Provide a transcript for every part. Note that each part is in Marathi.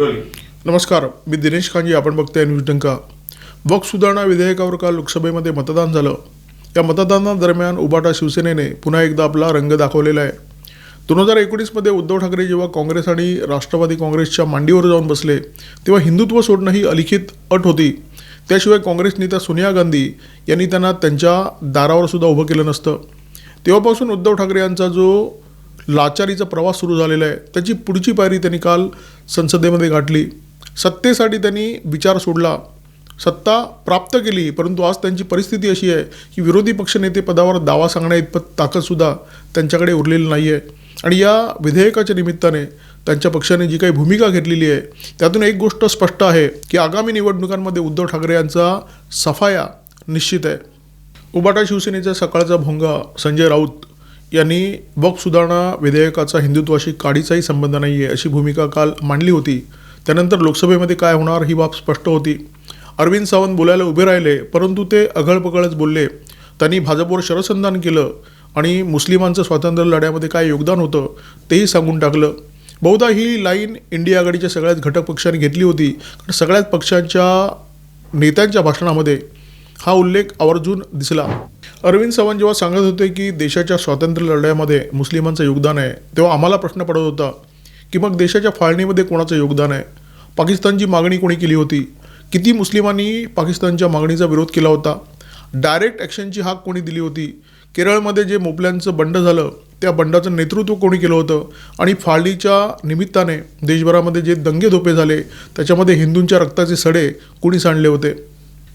नमस्कार मी दिनेश खांजी आपण बघताय न्यूज डंका वक सुधारणा विधेयकावर काल लोकसभेमध्ये मतदान झालं. या मतदानादरम्यान उबाटा शिवसेनेने पुन्हा एकदा आपला रंग दाखवलेला आहे. दोन हजार एकोणीसमध्ये उद्धव ठाकरे जेव्हा काँग्रेस आणि राष्ट्रवादी काँग्रेसच्या मांडीवर जाऊन बसले तेव्हा हिंदुत्व सोडणं ही अलिखित अट होती. त्याशिवाय काँग्रेस नेत्या सोनिया गांधी यांनी त्यांना त्यांच्या दारावर सुद्धा उभं केलं नसतं. तेव्हापासून उद्धव ठाकरे यांचा जो लाचारीचा प्रवास सुरू झालेला आहे. त्याची पुढची पायरी त्यांनी काल संसदेमध्ये गाठली. सत्तेसाठी त्यांनी विचार सोडला. सत्ता प्राप्त केली परंतु आज त्यांची परिस्थिती अशी आहे की विरोधी पक्षनेते पदावर दावा सांगण्या इतपत ताकदसुद्धा त्यांच्याकडे उरलेली नाही आहे आणि या विधेयकाच्या निमित्ताने त्यांच्या पक्षाने जी काही भूमिका घेतलेली आहे त्यातून एक गोष्ट स्पष्ट आहे की आगामी निवडणुकांमध्ये उद्धव ठाकरे यांचा सफाया निश्चित आहे. उबाटा शिवसेनेचा सकाळचा भोंगा संजय राऊत यांनी वक्फ सुधारणा विधेयकाचा हिंदुत्वाशी काडीचाही संबंध नाही आहे अशी भूमिका काल मांडली होती. त्यानंतर लोकसभेमध्ये काय होणार ही बाब स्पष्ट होती. अरविंद सावंत बोलायला उभे राहिले परंतु ते अघळपगळच बोलले. त्यांनी भाजपवर शरसंधान केलं आणि मुस्लिमांचं स्वातंत्र्य लढ्यामध्ये काय योगदान होतं तेही सांगून टाकलं. बहुधा ही लाईन इंडिया आघाडीच्या सगळ्याच घटक पक्षांनी घेतली होती. कारण सगळ्याच पक्षांच्या नेत्यांच्या भाषणामध्ये हा उल्लेख आवर्जून दिसला. अरविंद सावंत जेव्हा सांगत होते की देशाच्या स्वातंत्र्य लढ्यामध्ये मुस्लिमांचं योगदान आहे तेव्हा आम्हाला प्रश्न पडत होता की मग देशाच्या फाळणीमध्ये कोणाचं योगदान आहे? पाकिस्तानची मागणी कोणी केली होती? किती मुस्लिमांनी पाकिस्तानच्या मागणीचा विरोध केला होता? डायरेक्ट ॲक्शनची हाक कोणी दिली होती? केरळमध्ये जे मोपल्यांचं बंड झालं त्या बंडाचं नेतृत्व कोणी केलं होतं? आणि फाळणीच्या निमित्ताने देशभरामध्ये जे दंगेधोपे झाले त्याच्यामध्ये हिंदूंच्या रक्ताचे सडे कोणी सांडले होते?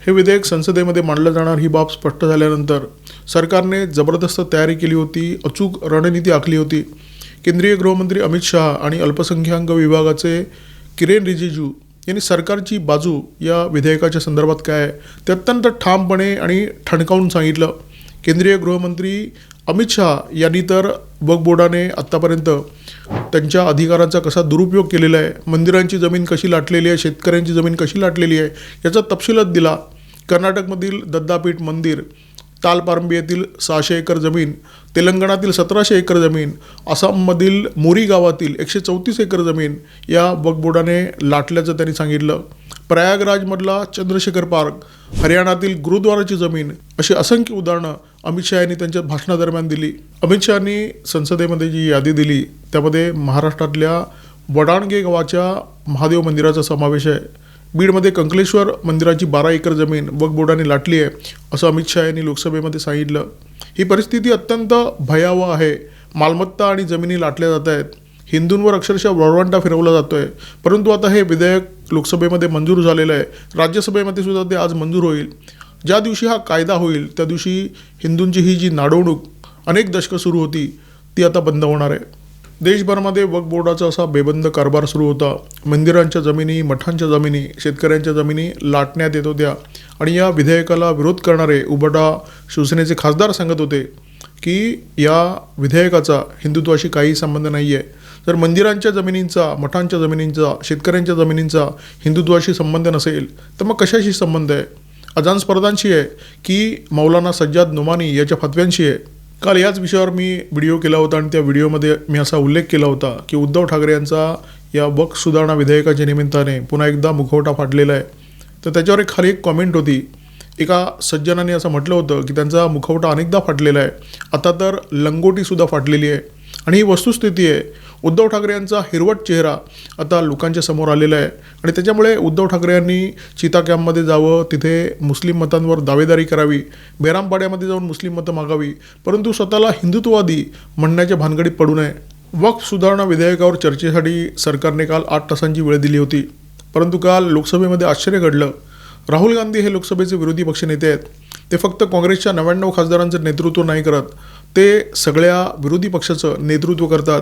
हे विधेयक संसदेमध्ये मांडलं जाणार ही बाब स्पष्ट झाल्यानंतर सरकारने जबरदस्त तयारी केली होती अचूक रणनीती आखली होती. केंद्रीय गृहमंत्री अमित शहा आणि अल्पसंख्याक विभागाचे किरेन रिजिजू यांनी सरकारची बाजू या विधेयकाच्या संदर्भात काय आहे ते अत्यंत ठामपणे आणि ठणकावून सांगितलं. केंद्रीय गृहमंत्री अमित शहा यांनी तर वक्फ बोर्डाने आत्तापर्यंत त्यांच्या अधिकारांचा कसा दुरुपयोग केलेला आहे मंदिरांची जमीन कशी लाटलेली आहे शेतकऱ्यांची जमीन कशी लाटलेली आहे याचा तपशीलच दिला. कर्नाटकमधील दत्तापीठ मंदिर तालपारंबी येथील सहाशे एकर जमीन तेलंगणातील सतराशे एकर जमीन आसाममधील मोरी गावातील एकशे चौतीस एकर जमीन या बगबोडाने लाटल्याचं त्यांनी सांगितलं. प्रयागराजमधला चंद्रशेखर पार्क हरियाणातील गुरुद्वाराची जमीन अशी असंख्य उदाहरणं अमित शहा यांनी त्यांच्या भाषणादरम्यान दिली. अमित शहानी संसदेमध्ये जी यादी दिली त्यामध्ये महाराष्ट्रातल्या वडाणगे गावाच्या महादेव मंदिराचा समावेश आहे. बीडमध्ये कंकलेश्वर मंदिराची बारा एकर जमीन वक्फ बोर्डाने लाटली आहे असं अमित शहा यांनी लोकसभेमध्ये सांगितलं. ही परिस्थिती अत्यंत भयावह आहे. मालमत्ता आणि जमिनी लाटल्या जात आहेत. हिंदूंवर अक्षरशः वळवंटा फिरवला जातो आहे परंतु आता हे विधेयक लोकसभेमध्ये मंजूर झालेलं आहे. राज्यसभेमध्ये सुद्धा ते आज मंजूर होईल. ज्या दिवशी हा कायदा होईल त्या दिवशी हिंदूंची ही जी नाडवणूक अनेक दशकं सुरू होती ती आता बंद होणार आहे. देशभरामध्ये वक्फ बोर्डाचा असा बेबंद कारभार सुरू होता. मंदिरांच्या जमिनी मठांच्या जमिनी शेतकऱ्यांच्या जमिनी लाटण्यात येत होत्या. आणि या विधेयकाला विरोध करणारे उबडा शिवसेनेचे खासदार सांगत होते की या विधेयकाचा हिंदुत्वाशी काही संबंध नाही आहे जर मंदिरांच्या जमिनींचा मठांच्या जमिनींचा शेतकऱ्यांच्या जमिनींचा हिंदुत्वाशी संबंध नसेल तर मग कशाशी संबंध आहे? अजान स्पर्धांशी आहे की मौलाना सज्जाद नुमानी याच्या फतव्यांशी आहे? काल याच विषयावर मी व्हिडिओ केला होता आणि त्या व्हिडिओमध्ये मी असा उल्लेख केला होता की उद्धव ठाकरे यांचा या वक्फ सुधारणा विधेयकाच्या निमित्ताने पुन्हा एकदा मुखवटा फाटलेला आहे. तर त्याच्यावर एक खाली एक कॉमेंट होती. एका सज्जनाने असं म्हटलं होतं की त्यांचा मुखवटा अनेकदा फाटलेला आहे. आता तर लंगोटीसुद्धा फाटलेली आहे. आणि ही वस्तुस्थिती आहे. उद्धव ठाकरे यांचा हिरवट चेहरा आता लोकांच्या समोर आलेला आहे. आणि त्याच्यामुळे उद्धव ठाकरे यांनी चिता कॅम्पमध्ये जावं तिथे मुस्लिम मतांवर दावेदारी करावी बेरामपाड्यामध्ये जाऊन मुस्लिम मतं मागावी परंतु स्वतःला हिंदुत्ववादी म्हणण्याच्या भानगडीत पडू नये. वक्फ सुधारणा विधेयकावर चर्चेसाठी सरकारने काल आठ तासांची वेळ दिली होती. परंतु काल लोकसभेमध्ये आश्चर्य घडलं. राहुल गांधी हे लोकसभेचे विरोधी पक्षनेते आहेत. ते फक्त काँग्रेसच्या नव्याण्णव खासदारांचं नेतृत्व नाही करत. ते सगळ्या विरोधी पक्षाचं नेतृत्व करतात.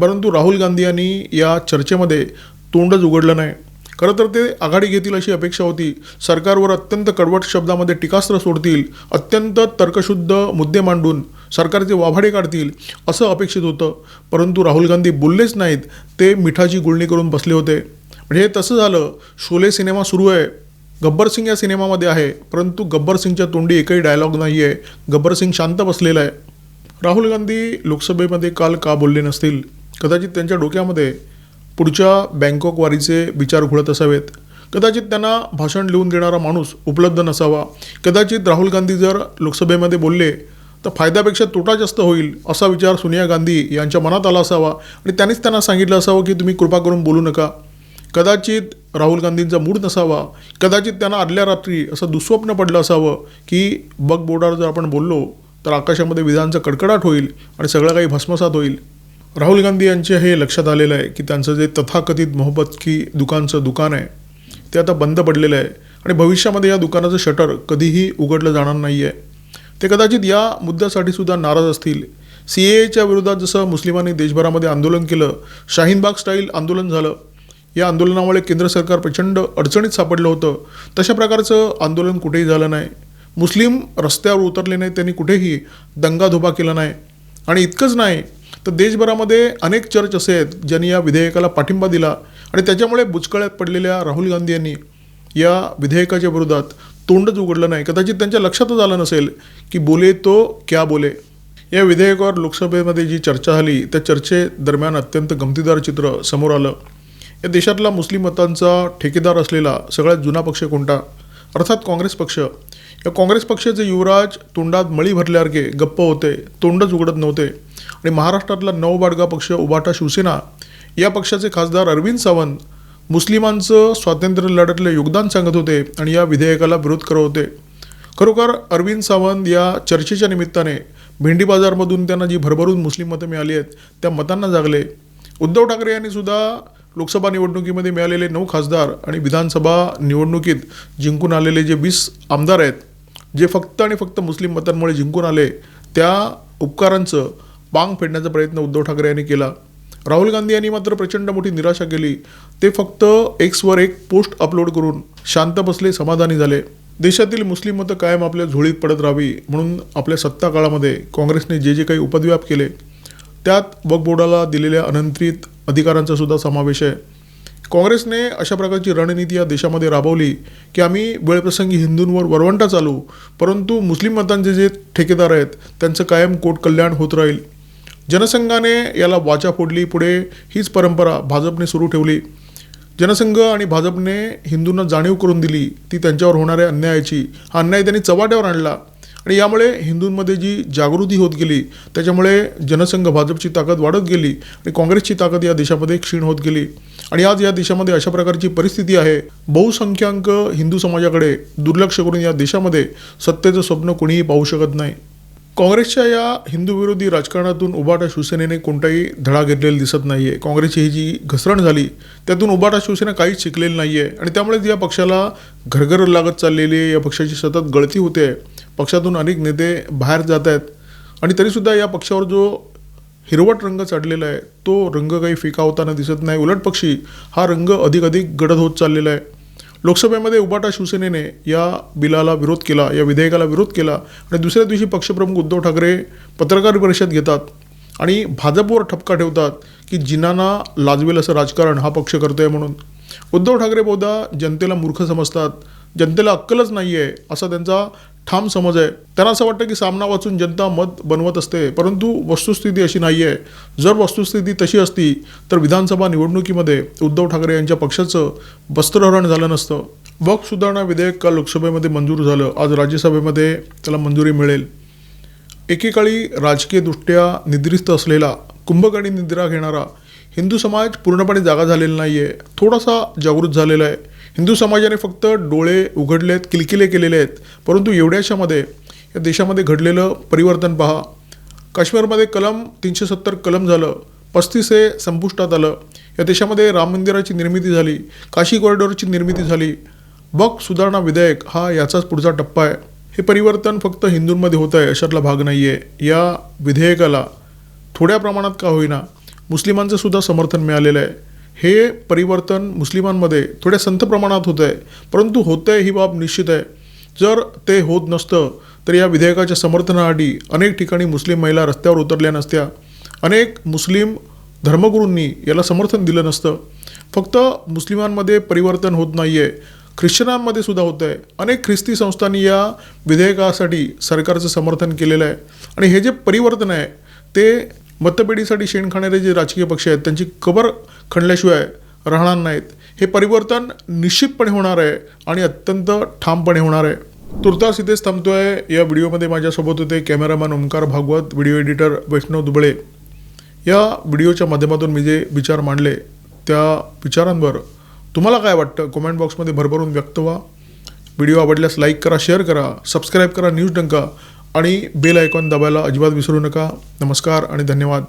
परंतु राहुल गांधी यांनी या चर्चेमध्ये तोंडच उघडलं नाही. खरं तर ते आघाडी घेतील अशी अपेक्षा होती. सरकारवर अत्यंत कडवट शब्दामध्ये टीकास्त्र सोडतील अत्यंत तर्कशुद्ध मुद्दे मांडून सरकारचे वाभाडे काढतील असं अपेक्षित होतं. परंतु राहुल गांधी बोललेच नाहीत. ते मिठाची गुळणी करून बसले होते. म्हणजे हे तसं झालं शोले सिनेमा सुरू आहे. गब्बर सिंग या सिनेमामध्ये आहे. परंतु गब्बर सिंगच्या तोंडी एकही डायलॉग नाही आहे गब्बर सिंग शांत बसलेला आहे. राहुल गांधी लोकसभेमध्ये काल का बोलले नसतील? कदाचित त्यांच्या डोक्यामध्ये पुढच्या बँकॉक वारीचे विचार घोळत असावेत. कदाचित त्यांना भाषण लिहून देणारा माणूस उपलब्ध नसावा. कदाचित राहुल गांधी जर लोकसभेमध्ये बोलले तर फायद्यापेक्षा तोटा जास्त होईल असा विचार सोनिया गांधी यांच्या मनात आला असावा आणि त्यांनीच त्यांना सांगितलं असावं की तुम्ही कृपा करून बोलू नका. कदाचित राहुल गांधींचा मूड नसावा. कदाचित त्यांना आदल्या रात्री असं दुःस्वप्न पडलं असावं की बग बोर्डावर जर आपण बोललो तर आकाशामध्ये विजांचा कडकडाट होईल आणि सगळं काही भस्मसात होईल. राहुल गांधी यांचे हे लक्षात आलेलं आहे की त्यांचं जे तथाकथित मोहब्बत की दुकानचं दुकान आहे ते आता बंद पडलेलं आहे. आणि भविष्यामध्ये या दुकानाचं शटर कधीही उघडलं जाणार नाही आहे ते कदाचित या मुद्द्यासाठी सुद्धा नाराज असतील. सी एच्या विरोधात जसं मुस्लिमांनी देशभरामध्ये आंदोलन केलं शाहीनबाग स्टाईल आंदोलन झालं. या आंदोलनामुळे केंद्र सरकार प्रचंड अडचणीत सापडलं होतं. तशा प्रकारचं आंदोलन कुठेही झालं नाही. मुस्लिम रस्त्यावर उतरले नाही त्यांनी कुठेही दंगाधोबा केला नाही. आणि इतकंच नाही तर देशभरामध्ये अनेक चर्च असे आहेत ज्यांनी या विधेयकाला पाठिंबा दिला. आणि त्याच्यामुळे बुचकळ्यात पडलेल्या राहुल गांधी यांनी या विधेयकाच्या विरोधात तोंडच उघडलं नाही. कदाचित त्यांच्या लक्षातच आलं नसेल की बोले तो क्या बोले. या विधेयकावर लोकसभेमध्ये जी चर्चा झाली त्या चर्चेदरम्यान अत्यंत गमतीदार चित्र समोर आलं. या देशातला मुस्लिम मतांचा ठेकेदार असलेला सगळ्यात जुना पक्ष कोणता? अर्थात काँग्रेस पक्ष. या काँग्रेस पक्षाचे युवराज तोंडात मळी भरल्यासारखे गप्प होते तोंडच उघडत नव्हते. आणि महाराष्ट्रातला नवबाडगा पक्ष उभाटा शिवसेना या पक्षाचे खासदार अरविंद सावंत मुस्लिमांचं स्वातंत्र्य लढ्यातले योगदान सांगत होते आणि या विधेयकाला विरोध करत होते. खरोखर अरविंद सावंत या चर्चेच्या निमित्ताने भेंडी बाजारमधून त्यांना जी भरभरून मुस्लिम मतं मिळाली आहेत त्या मतांना जागले. उद्धव ठाकरे यांनी सुद्धा लोकसभा निवडणुकीमध्ये मिळालेले नऊ खासदार आणि विधानसभा निवडणुकीत जिंकून आलेले जे वीस आमदार आहेत जे फक्त आणि फक्त मुस्लिम मतांमुळे जिंकून आले त्या उपकारांचं पांग फेडण्याचा प्रयत्न उद्धव ठाकरे यांनी केला. राहुल गांधी यांनी मात्र प्रचंड मोठी निराशा केली. ते फक्त एक्सवर एक पोस्ट अपलोड करून शांत बसले समाधानी झाले. देशातील मुस्लिम मतं कायम आपल्या झोळीत पडत राहावी म्हणून आपल्या सत्ता काळामध्ये काँग्रेसने जे जे काही उपद्व्याप केले त्यात वक्फ बोर्डाला दिलेल्या अनंत्रित अधिकारांचा सुद्धा समावेश आहे. काँग्रेसने अशा प्रकारची रणनीती या देशामध्ये राबवली की आम्ही वेळप्रसंगी हिंदूंवर वरवंटा चालू परंतु मुस्लिम मतांचे जे ठेकेदार आहेत त्यांचं कायम कोट कल्याण होत राहील. जनसंघाने याला वाचा फोडली पुढे हीच परंपरा भाजपने सुरू ठेवली. जनसंघ आणि भाजपने हिंदूंना जाणीव करून दिली ती त्यांच्यावर होणाऱ्या अन्यायाची. हा अन्याय त्यांनी चव्हाट्यावर आणला. आणि यामुळे हिंदूंमध्ये जी जागृती होत गेली त्याच्यामुळे जनसंघ भाजपची ताकद वाढत गेली आणि काँग्रेसची ताकद या देशामध्ये क्षीण होत गेली. आणि आज या देशामध्ये अशा प्रकारची परिस्थिती आहे बहुसंख्याक हिंदू समाजाकडे दुर्लक्ष करून या देशामध्ये सत्तेचं स्वप्न कोणीही पाहू शकत नाही. काँग्रेसच्या या हिंदू विरोधी राजकारणातून उबाटा शिवसेनेने कोणताही धडा घेतलेला दिसत नाही आहे काँग्रेसची ही जी घसरण झाली त्यातून उबाटा शिवसेना काहीच शिकलेली नाही आहे आणि त्यामुळेच या पक्षाला घरघर लागत चाललेली आहे. या पक्षाची सतत गळती होते. पक्षातून अनेक नेते बाहेर जात आहेत. आणि तरीसुद्धा या पक्षावर जो हिरवट रंग चढलेला आहे तो रंग काही फिका होताना दिसत नाही. उलट पक्षी हा रंग अधिक अधिक गडद होत चाललेला आहे. लोकसभेमध्ये उबाटा शिवसेनेने या बिलाला विरोध केला या विधेयकाला विरोध केला आणि दुसऱ्या दिवशी पक्षप्रमुख उद्धव ठाकरे पत्रकार परिषद घेतात आणि भाजपवर ठपका ठेवतात की जिनांना लाजवेल असं राजकारण हा पक्ष करतोय म्हणून. उद्धव ठाकरे बहुधा जनतेला मूर्ख समजतात जनतेला अक्कलच नाही आहे असा त्यांचा ठाम समज आहे. त्यांना असं वाटतं की सामना वाचून जनता मत बनवत असते परंतु वस्तुस्थिती अशी नाही आहे जर वस्तुस्थिती तशी असती तर विधानसभा निवडणुकीमध्ये उद्धव ठाकरे यांच्या पक्षाचं वस्त्रहरण झालं नसतं. वक्फ सुधारणा विधेयक काल लोकसभेमध्ये मंजूर झालं. आज राज्यसभेमध्ये त्याला मंजुरी मिळेल. एकेकाळी राजकीयदृष्ट्या निद्रिस्त असलेला कुंभकर्णी निद्रा घेणारा हिंदू समाज पूर्णपणे जागा झालेला नाही आहे थोडासा जागृत झालेला आहे. हिंदू समाजाने फक्त डोळे उघडले आहेत किलकिले केलेले आहेत. परंतु एवढ्याशामध्ये या देशामध्ये घडलेलं परिवर्तन पहा. काश्मीरमध्ये कलम तीनशे सत्तर कलम झालं. पस्तीस हे संपुष्टात आलं. या देशामध्ये राम मंदिराची निर्मिती झाली. काशी कॉरिडॉरची निर्मिती झाली. बक सुधारणा विधेयक हा याचाच पुढचा टप्पा आहे. हे परिवर्तन फक्त हिंदूंमध्ये होत आहे अशातला भाग नाही आहे या विधेयकाला थोड्या प्रमाणात का होईना मुस्लिमांचं सुद्धा समर्थन मिळालेलं आहे. हे परिवर्तन मुस्लिमांमध्ये थोड्या संथ प्रमाणात होतं आहे परंतु होतं आहे ही बाब निश्चित आहे. जर ते होत नसतं तर या विधेयकाच्या समर्थनासाठी अनेक ठिकाणी मुस्लिम महिला रस्त्यावर उतरल्या नसत्या. अनेक मुस्लिम धर्मगुरूंनी याला समर्थन दिलं नसतं. फक्त मुस्लिमांमध्ये परिवर्तन होत नाही आहे ख्रिश्चनांमध्ये सुद्धा होतं आहे अनेक ख्रिस्ती संस्थांनी या विधेयकासाठी सरकारचं समर्थन केलेलं आहे. आणि हे जे परिवर्तन आहे ते मतपेढीसाठी शेण खाणारे जे राजकीय पक्ष आहेत त्यांची कबर खणल्याशिवाय राहणार नाहीत. हे परिवर्तन निश्चितपणे होणार आहे आणि अत्यंत ठामपणे होणार आहे. तुर्तास इथेच थांबतोय. या व्हिडिओमध्ये माझ्यासोबत होते cameraman Omkar Bhagwat video editor Vaishnav Dubale. या व्हिडिओच्या माध्यमातून मी जे विचार मांडले त्या विचारांवर तुम्हाला काय वाटतं? कमेंट बॉक्समध्ये भरभरून व्यक्त व्हा. व्हिडिओ आवडल्यास लाईक करा शेअर करा सबस्क्राईब करा न्यूज डंका आणि बेल आयकॉन दाबायला अजिबात विसरू नका. नमस्कार आणि धन्यवाद.